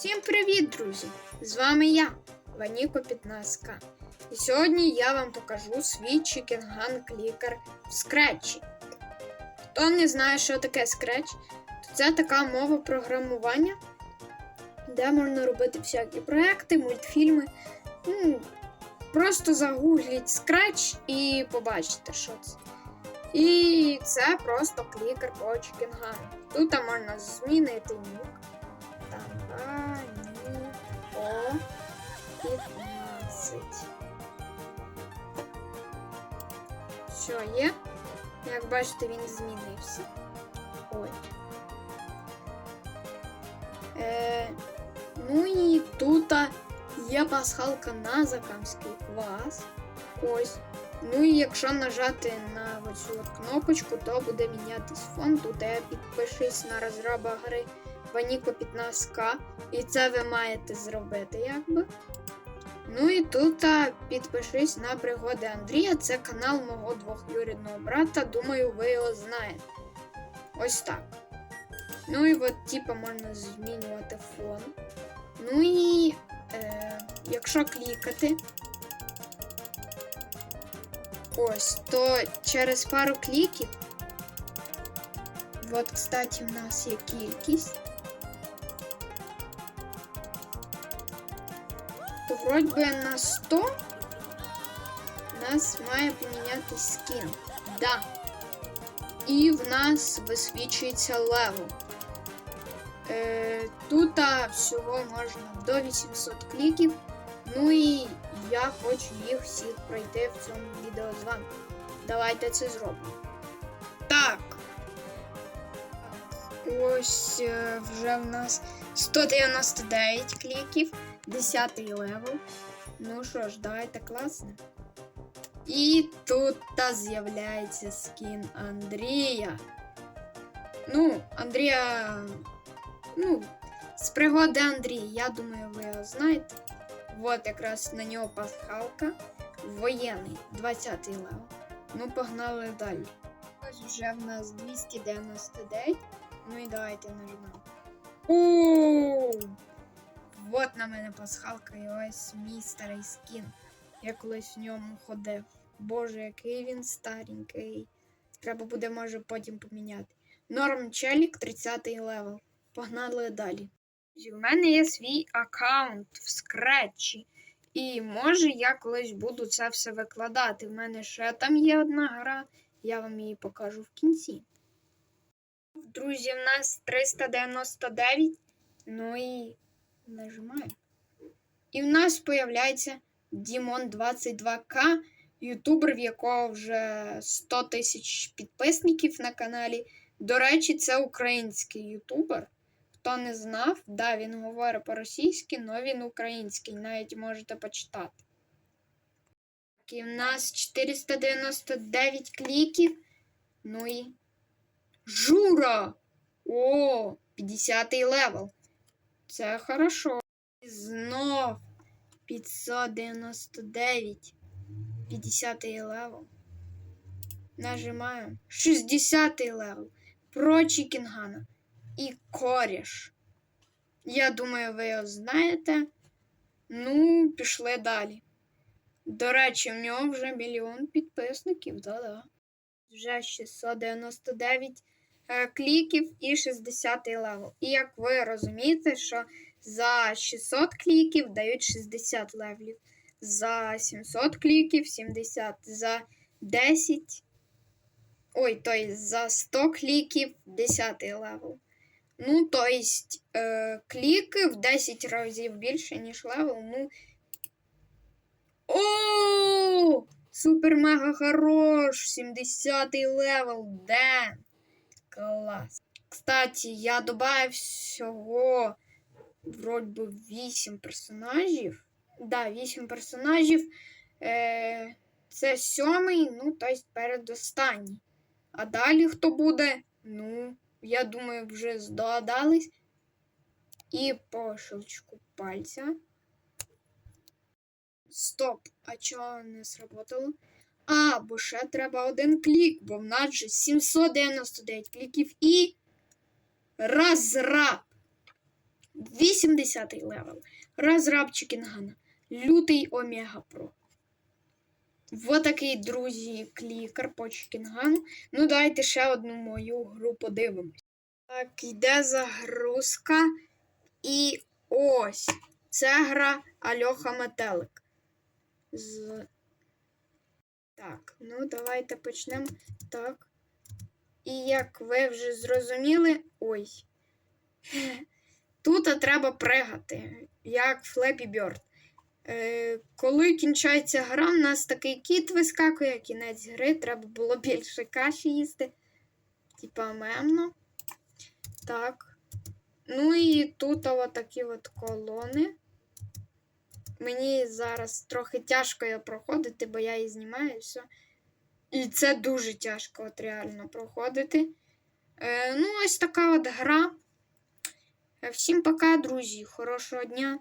Всім привіт, друзі! З вами я, Ваніко 15 І сьогодні я вам покажу свій Chicken Gun Clicker в Scratch. Хто не знає, що таке Scratch, то це така мова програмування, де можна робити всякі проекти, мультфільми. Ну, просто загугліть Scratch і побачите, що це. І це просто клікер по Chicken Gun. Тут можна змінити нік. Таганіко 15. Що є? Як бачите, він змінився. Ой. Е, ну і тут є пасхалка на закамський квас. Ось. Ну і якщо нажати на оцю кнопочку, то буде мінятись фон. Тут я підпишись на розроба гри Ваніко 15к. І це ви маєте зробити, якби. Ну і тут підпишись на пригоди Андрія. Це канал мого двохюрідного брата. Думаю, ви його знаєте. Ось так. Ну і от, типа, можна змінювати фон. Ну і е, якщо клікати. Ось, то через пару кліків. От, кстати, в нас є кількість. То вроді би на 100 у нас має помінятись скін. Да. І в нас висвічується левел. Е, тут а, всього можна до 800 кліків. Ну і я хочу їх всіх пройти в цьому відео з вами. Давайте це зробимо. Так. Ось е, вже в нас 199 кліків, 10 левел. Ну що ж, давайте класно. І тут та з'являється скін Андрія. Ну, Андрія. Ну, з пригоди Андрія, я думаю, ви його знаєте. Вот якраз на нього пасхалка. Воєнний, 20 левел. Ну, погнали далі. Ось вже в нас 299. Ну і давайте нажмемо. О! Вот на мене пасхалка і ось мій старий скін. Я колись в ньому ходив. Боже, який він старенький. Треба буде, може, потім поміняти. Норм Челік 30 левел. Погнали далі. У мене є свій аккаунт в скретчі. І може я колись буду це все викладати. В мене ще там є одна гра, я вам її покажу в кінці. Друзі, в нас 399. Ну і нажимаємо. І в нас появляється Дімон 22К, ютубер, в якого вже 100 тисяч підписників на каналі. До речі, це український ютубер. Хто не знав, да, він говорить по-російськи, але він український, навіть можете почитати. І в нас 499 кліків. Ну і. Жура! О, 50 левел. Це хорошо. І знов 599. 50 левел. Нажимаємо. 60 левел. Про Чікінгана. І коріш. Я думаю, ви його знаєте. Ну, пішли далі. До речі, в нього вже мільйон підписників, да-да. Вже 699 е, кліків і 60 левел. І як ви розумієте, що за 600 кліків дають 60 левелів, за 700 кліків 70, за 10. Ой, тобто за 100 кліків 10 левел. Ну, то есть, е, кліки в 10 разів більше, ніж левел. Ну. О! Супер мега хорош! 70 левел, Ден. Клас. Кстати, я добавив всього вроді би 8 персонажів. Да, 8 персонажів. Е, Це сьомий, ну, тобто передостанній. А далі хто буде? Ну я думаю, вже здогадались. І по щелчку пальця. Стоп! А чого не сработало? А, бо ще треба один клік, бо в нас же 799 кліків і. Разраб! 80 левел. Розраб Чікінгана. Лютий Омега Про. Вот такий, друзі, клікер по Чікінгану. Ну, давайте ще одну мою гру подивимось. Так, йде загрузка. І ось. Це гра Альоха Метелик. З... Так, ну давайте почнемо. Так. І як ви вже зрозуміли. Ой. Тут треба пригати, як Flappy Bird. Е, коли кінчається гра, в нас такий кіт вискакує, кінець гри, треба було більше каші їсти. Типа мемно. Так. Ну і тут от такі от колони. Мені зараз трохи тяжко її проходити, бо я її знімаю і все. І це дуже тяжко от реально проходити. Е, ну, ось така от гра. Всім пока, друзі. Хорошого дня.